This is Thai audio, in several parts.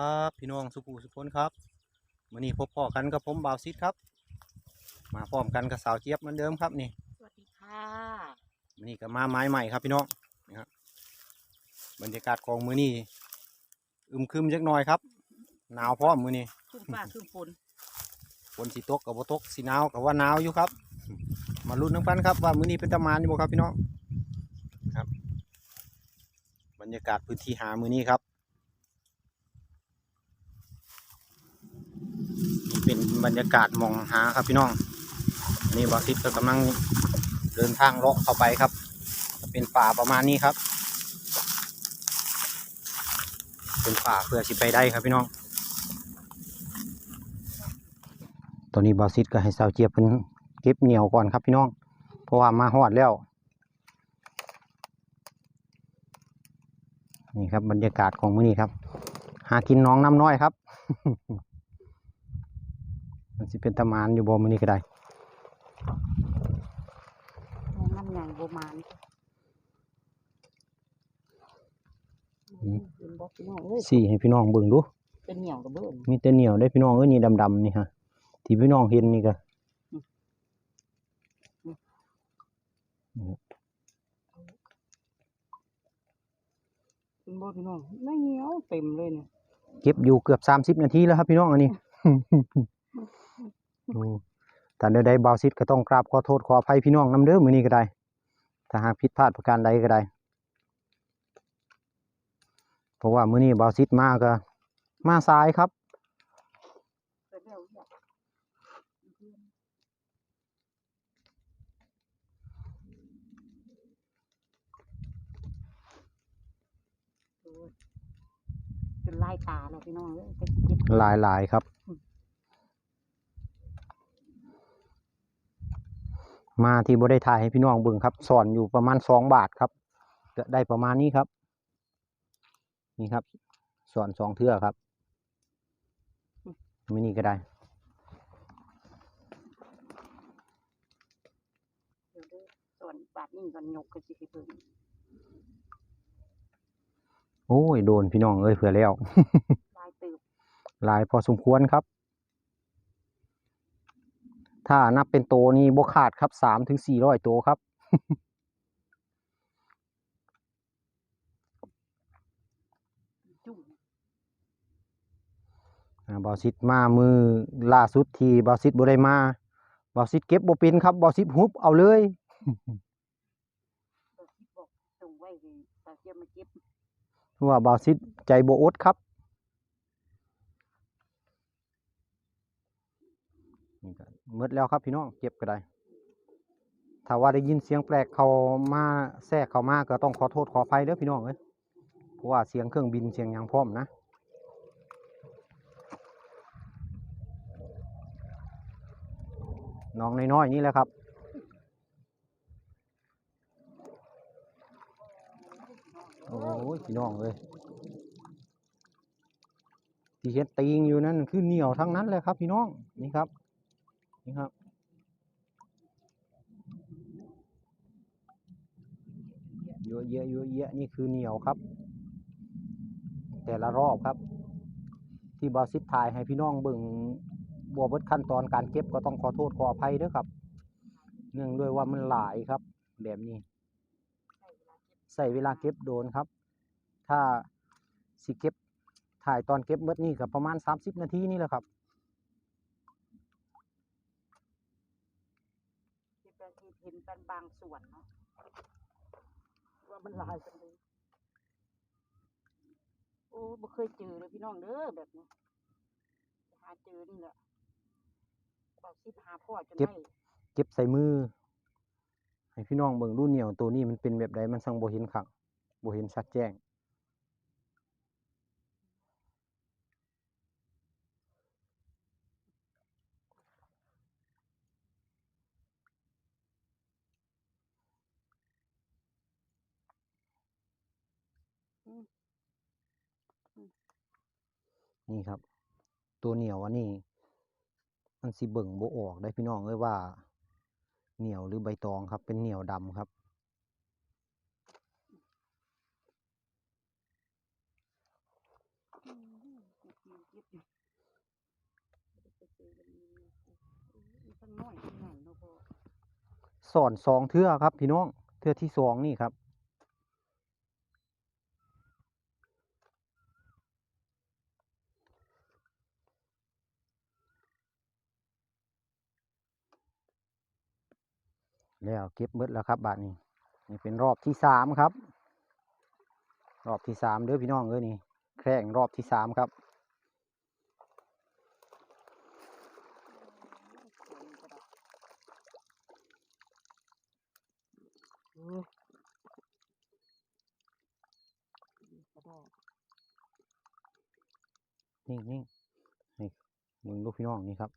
ครับพี่น้องสุภูสุพนครับวันนี้พบพ่อกันกับผมบ่าวซิดครับ มาพร้อมกันกับสาวเจี๊ยบเหมือนเดิมครับนี่สวัสดีค่ะวันนี้ก็มาไม้ใหม่ครับพี่น้องนะครั บบรรยากาศของมือนี้อึมครึมจักหน่อยครับ หนาวพร้อมมือนี้ครึ่งฟ้าครึ่งฝนฝนสีตกกับบ่ตกสีหนาวกับว่าหนาวอยู่ครับ มาลุ้นน้ำกันครับว่ามือนี้เป็นตะมานอยู่บ่ครับพี่น้องครับ บรรยากาศพื้นที่หามือนี้ครับนี่เป็นบรรยากาศมองหาครับพี่น้องอันนี่บอสิตก็กำลังเดินทางเลาะเข้าไปครับจะเป็นป่าประมาณนี้ครับ เป็นป่าเพื่อสิไปได้ครับพี่น้อง ตอนนี้บอสิตก็ให้สาวเจี๊ยบเพิ่นเก็บเหนียวก่อนครับพี่น้อง เพราะว่ามาฮอดแล้ว นี่ครับบรรยากาศของมื้อนี้ครับ หากินน้องน้ำน้อยครับ มันสิเป็นตะมานอยู่บ่มื้อนี้ก็ได้น้ำใหญ่โบมาน อืม เป็นบอกพี่น้องเอ้ย สี่ให้พี่น้องเบิ่งดูเป็นเหนียวกับเบิ้ลมีแต่เหนียวได้พี่น้องเอ้ยนี่ดำๆนี่ฮะที่พี่น้องเห็นนี่ก็เป็นบอกพี่น้องไม่เหนียวเต็มเลยเนี่ยเก็บอยู่เกือบสามสิบนาทีแล้วครับพี่น้องอันนี้อืมแต่ใดๆบาวซิดก็ต้องกราบขอโทษขออภัยพี่น้องนำเด้อมื้อนี้ก็ได้ถ้าหากผิดพลาดประการใดก็ได้เพ ราะว่ามื้อนี้บาวซิดมาก็มาสายครับเป็นแล้วเนี่ยโอ้ยเป็นลายตาเลยพี่น้องเอ้ยจะเก็บหลายหลายๆครับ มาที่บ่ได้ถ่ายให้พี่น้องเบิ่งครับ สอนอยู่ประมาณสองบาทครับก็ได้ประมาณนี้ครับ นี่ครับสอนสองเทื่อครับมินี่ก็ได้เดี๋ยวเด้อส่วนบาทนี่ก่อนยกก็สิให้เบิ่งโอ้ย โดนพี่น้องเอ้ยเผื่อแล้ว ลายตืบหลายพอสมควรครับ ถ้านับเป็นโตวนี่บ่ขาดครับสามถึงสี่ร้อยตัวครับ จุ่ม อ่า บอสิดมามือล่าสุดที่บอสิดบ่ได้มาบอสิดเก็บบ่เป็นครับบอสิดฮุบเอาเลยเดี๋ยวคิดบอกส่งไว้เลยตาเทียมมาเก็บเพราะว่าบอสิดใจบ่อดครับนี่ก็หมดแล้วครับพี่น้องเก็บก็ได้ ถ้าว่าได้ยินเสียงแปลกเขามาแทรกเข้ามาก็ต้องขอโทษขออภัยเด้อพี่น้องเอ้ยเพราะว่าเสียงเครื่องบินเสียงหยังพร้อมนะ น้องน้อยๆนี่แหละครับ โอ้ยพี่น้องเลยที่เห็ดตีงอยู่นั่นคือเหนียวทั้งนั้นเลยครับพี่น้องนี่ครับนี่ครับเยอะแยอะเยอะแยอะนี่คือเหนียวครับ แต่ละรอบครับ ที่บอสิทถ่ายให้พี่น้องเบิ่ง บวเบิดขั้นตอนการเก็บก็ต้องขอโทษขออภัยด้วยครับ เนื่องด้วยว่ามันหลายครับ แบบนี้ ใส่เวลาเก็บโดนครับ ถ้าสิเก็บถ่ายตอนเก็บเบิดนี่ก็ประมาณ 30 นาทีนี่แหละครับเป็นที่เห็นเป็นบางส่วนเนาะว่ามันหลายจังเลยโอ้บ่เคยเจอเลยพี่น้องเด้อแบบนี้หาเจอนี่แหละ บอกสิหาพ่อจนเก็บ ได้เก็บใส่มือ ให้พี่น้องเบิ่งรุ่นเหนียวตัวนี้มันเป็นแบบใดมันสั่งบ่เห็นขังบ่เห็นชัดแจ้งมนี่ครับ ตัวเหนียวอันนี้ มันสิเบิ่งโบออกได้พี่น้องเอ้ยว่า เหนียวหรือใบตองครับ เป็นเหนียวดำครับสอนสองเทื่อครับ พี่น้อง เทื่อที่สองนี่ครับ แล้วเก็บเบิดแล้วครับบาทนี้นี่เป็นรอบที่สามครับ รอบที่สามเด้อพี่น้องเอ้ยนี่แข่งรอบที่สามครับนี่นี่นี่มึงลูกพี่น้องนี่ครับ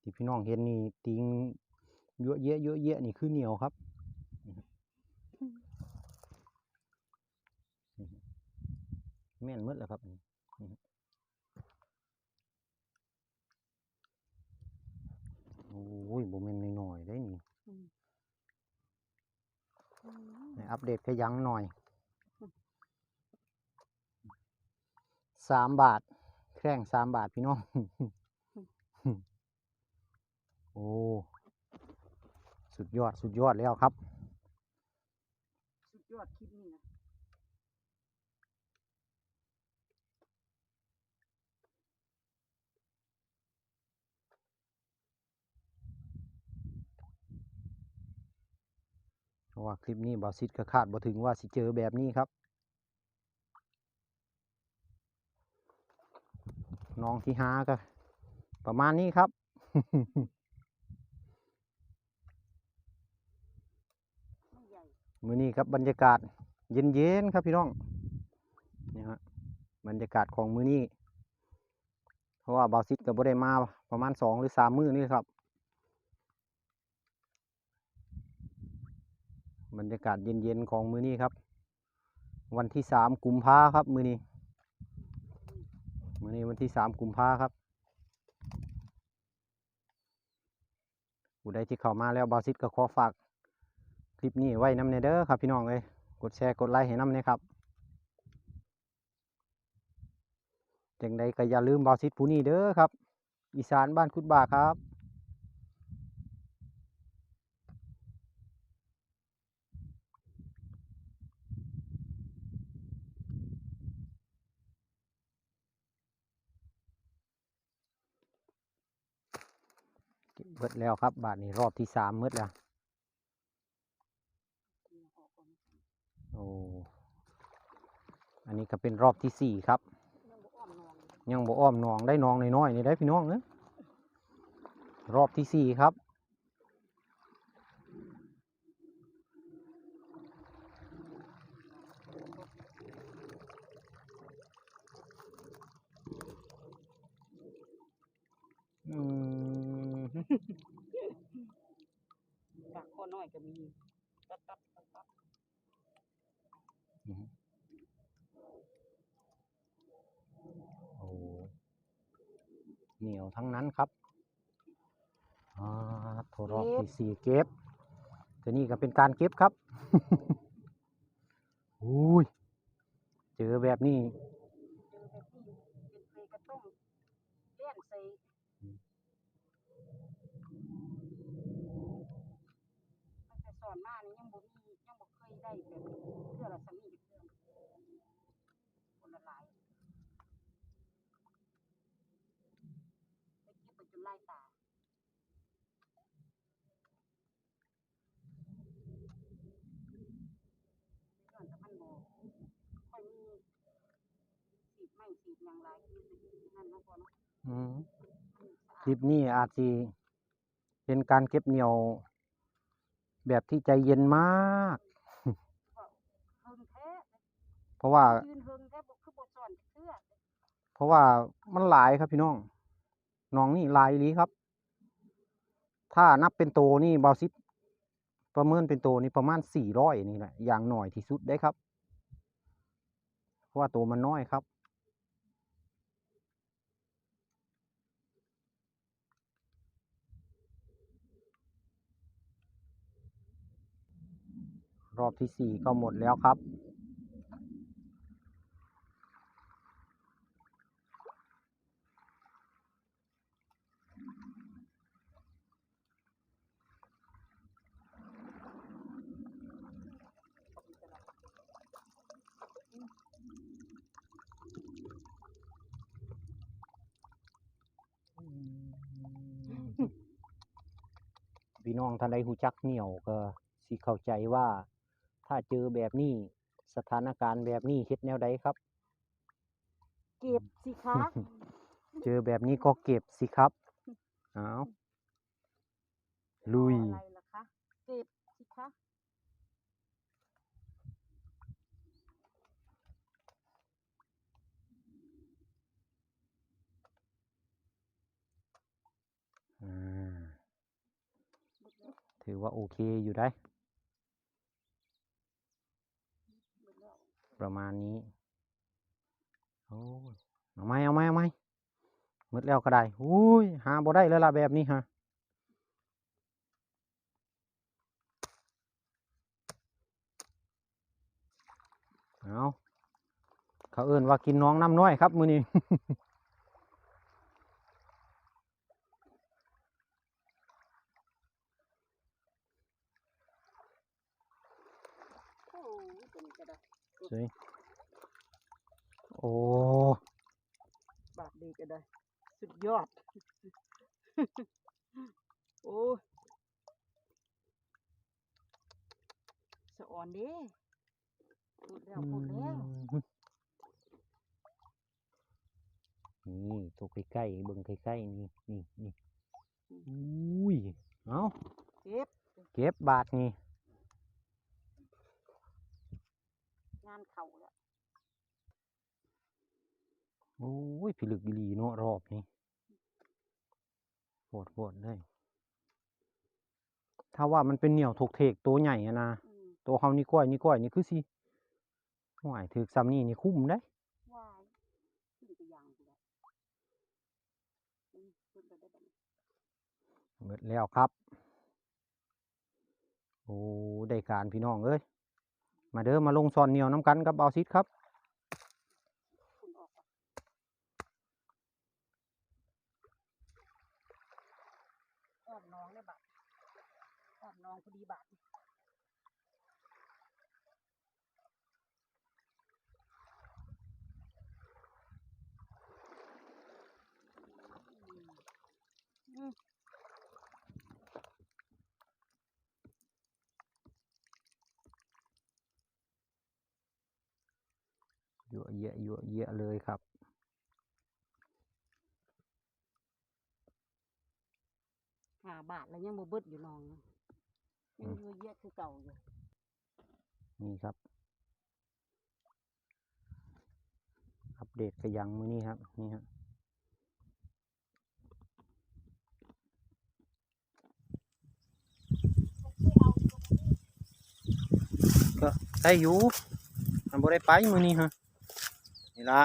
ที่พี่น้องเห็นนี่ติง เยอะแยะเยอะแยะนี่คือเหนียวครับนี่ครับนี่ครับแม่นหมืดแล้วครับนี่นี่ครับโอ้ยบ่แม่นน้อยๆได้นี่อืมให้อัปเดตขยังหน่อยสามบาทแข่งสามบาทพี่น้อง โอ้ สุดยอดสุดยอดแล้วครับ สุดยอดคลิปนี้นะเพราะว่าคลิปนี้บอสิทธิ์ก็คาดบ่ถึงว่าสิเจอแบบนี้ครับ น้องที่หาก็ประมาณนี้ครับ ไม่ใหญ่ มือนี้ครับบรรยากาศเย็นๆครับพี่น้องนี่ฮะบรรยากาศของมือนี้ เพราะว่าบาซิดก็บ่ได้มาประมาณสองหรือสามมื้อนี่ครับ บรรยากาศเย็นๆของมือนี้ครับ วันที่สามกุมภาครับมือนี้มือนี้วันที่สามกุมภาครับผู้ใดที่เข้ามาแล้วบาซิดก็ขอฝาก คลิปนี้ไว้น้ำในเด้อครับพี่น้องเอ้ยกดแชร์กดไลค์ให้น้ำเนี่ยครับจังใดก็อย่าลืมบาวซิดผู้นี้เด้อครับ อีสานบ้านคุดบาครับเก็บเบิดแล้วครับ บาทนี้รอบที่สามหมืดแล้ว นี่ออกก่อน โอ้ อันนี้ก็เป็นรอบที่สี่ครับยังบ่อ้อมนองเลยยังบ่อ้อมหนองได้หนองน้อยๆนี่ได้พี่น้องเอ้ยรอบที่สี่ครับ อืมจากข้อน้อยก็มีตัดตัดตัดตั ดโอ้เหนียวทั้งนั้นครับอ่าโทรรอบที่สี่เก็บตัวนี้ก็เป็นการเก็บครับอุ้ยเจอแบบนี้เจอแบบนี้เป็นเพลกระต้มเลี้ยนใส่อืมตั้งแต่สอนมานี่ยังบ่มียังบ่เคยได้แบบเทื่อละสามีเทื่อคนละหลายไปเก็บไป จนลายตาย้อนแต่มันบ่ค่อยมีสีดไม้สีดหยังหลายคือสินั่นเนาะพ่อเนาะอืมมันสะคอาลิดปนี้อาจจะเป็นการเก็บเหนียว แบบที่ใจเย็นมาก เฮิงแท้เพราะว่ายืนเฮิงแท้บ่คือบ่สอนจักเทื่อเพราะว่ามันหลายครับพี่น้อง น้องนี่ลายอีหลีครับ ถ้านับเป็นโตนี่บาซิตประเมินเป็นโตนี่ประมาณสี่ร้อยนี่แหละอย่างหน่อยที่สุดได้ครับ เพราะว่าตัวมันน้อยครับรอบที่สี่ก็หมดแล้วครับ พี่น้องท่านใดหูจักเหนี่ยวก็สิเข้าใจว่า ถ้าเจอแบบนี้สถานการณ์แบบนี้เฮ็ดแนวใดครับ เก็บสิคะ เจอแบบนี้ก็เก็บสิครับ เอาลุยรออะไรล่ะคะเก็บสิคะ อ่าถื อว่าโอเคอยู่ได้ ประมาณนี้โอ้เอาไหมเอาไหมเอาไหมหมดแล้วก็ได้อุ้ยหาบ่ได้แล้วล่ะแบบนี้ฮะเอาเขาเอิ่นว่ากินน้องน้ำน้อยครับมือนี้ โอ้ยตัวนี้ก็ได้ สวยโอ้บาทดีก็ได้ สุดยอด โอ้ยสะอ่อนเด้พูดแล้วพูดแล้วอืมนี่ตัวใกล้ๆเบิ่งใกล้ๆนี่นี่นี่อุ้ยเอาเก็บเก็บบาทนี่ งานเข่าแล้วโอ้ยพิลึกอีหลีเนาะรอบนี้ปวดปวดได้ ถ้าว่ามันเป็นเหนี่ยวถกเทกตัวใหญ่อะนะอืมตัวเขานี่ก้อยนี่ก้อยนี่คือสิห่วยถือซ้ำนี่นี่คุ้มได้วายขึ้นไปยังกูแล้วอืมขึ้นไปได้แบบนี้หมดแล้วครับ โอ้ ได้การพี่น้องเอ้ย มาเด้อมาลงซอนเหนียวน้ำกันกับเบาซิดครับ คุณออกก่อนอ้อมน้องได้บาทอ้อมน้องพอดีบาทอืม เย อะแยะเยอะแยะเลยครับห้าบาทแล้วยังบ่เบิดอยู่น้องนะยังเยอะแยะคือเก่าอยู่นี่ครับ อัปเดตกระยังมือนี้ครับ นี่ครับก็ได้อยู่มันบ่ได้ไปมือนี้ฮะนี่ ละ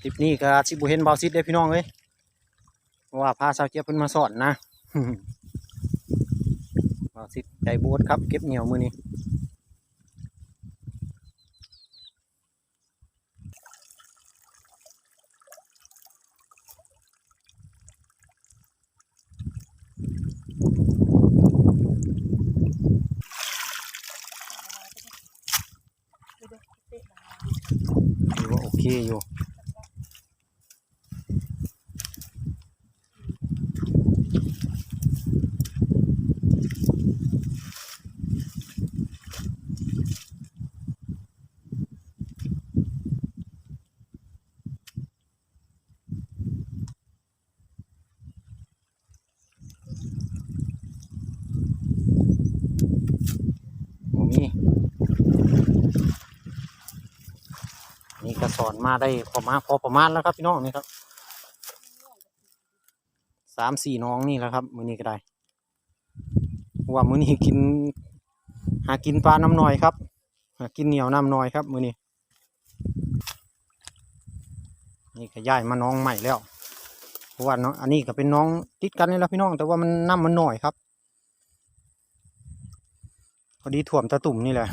คลิปนี้ก็สิบุเห็นเบาซิดได้พี่น้องเลยว่าพาสาวเจี๊ยบเพิ่นมาสอนนะเบาซิดใจบูดครับ เก็บเหนียวมือนี้ ถือว่าโอเคอยู่ โอ้มีนี่ก็ สอนมาได้พอมาพอประมาณแล้วครับพี่น้องนี่ครับสามสี่น้องนี่แล้วครับ มือนี้ก็ได้ว่ามือนี้กิน หากินปลาน้ำหน่อยครับ หากินเหนียวน้ำน้อยครับ มือนี้นี่ก็ย้ายมาน้องใหม่แล้วเพราะว่าน้องอันนี้ก็เป็นน้องติดกันนี่แหละพี่น้อง แต่ว่ามันน้ำมันหน่อยครับพอดีถ่วมตะตุ่มนี่แหละ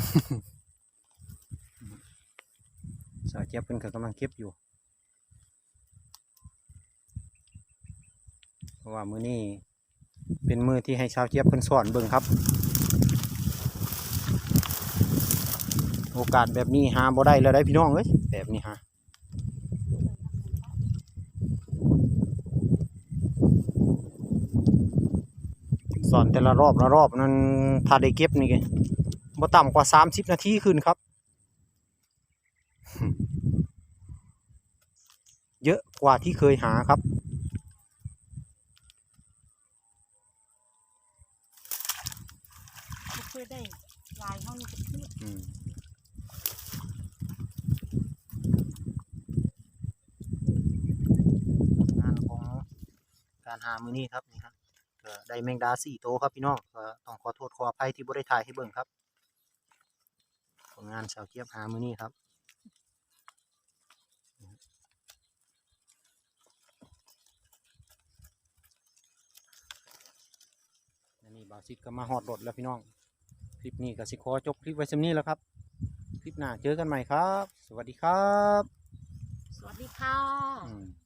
าวเจี๊ยบเป็นก็กำลังเก็บอยู่ เพราะว่ามือนี้เป็นมือที่ให้ชาวเจี๊ยบเพิ่นสอนเบิ่งครับ โอกาสแบบนี้หาบ่ได้แล้วได้พี่น้องเอ้ยแบบนี้ฮะสอนแต่ละรอบละรอบนั้นถ้าได้เก็บนี่ก็บ่ต่ำกว่าสามสิบนาทีขึ้นครับ เยอะกว่าที่เคยหาครับบ่เคยได้ลายเท่านี้จะเพื่ออืมงานของการหามือนี้ครับนี่ครับก็ได้แมงดาสี่โตวครับพี่น้องก็ต้องขอโทษขออภัยที่บ่ได้ถ่ายให้เบิ่งครับ ผลงานสาวเกียบหามือนี้ครับ อันนี้บาวซิดก็มาฮอดรถแล้วพี่น้อง คลิปนี้ก็สิขอจบคลิปไว้สำนี้แล้วครับ คลิปหน้าเจอกันใหม่ครับ สวัสดีครับ สวัสดีค่ะ อืม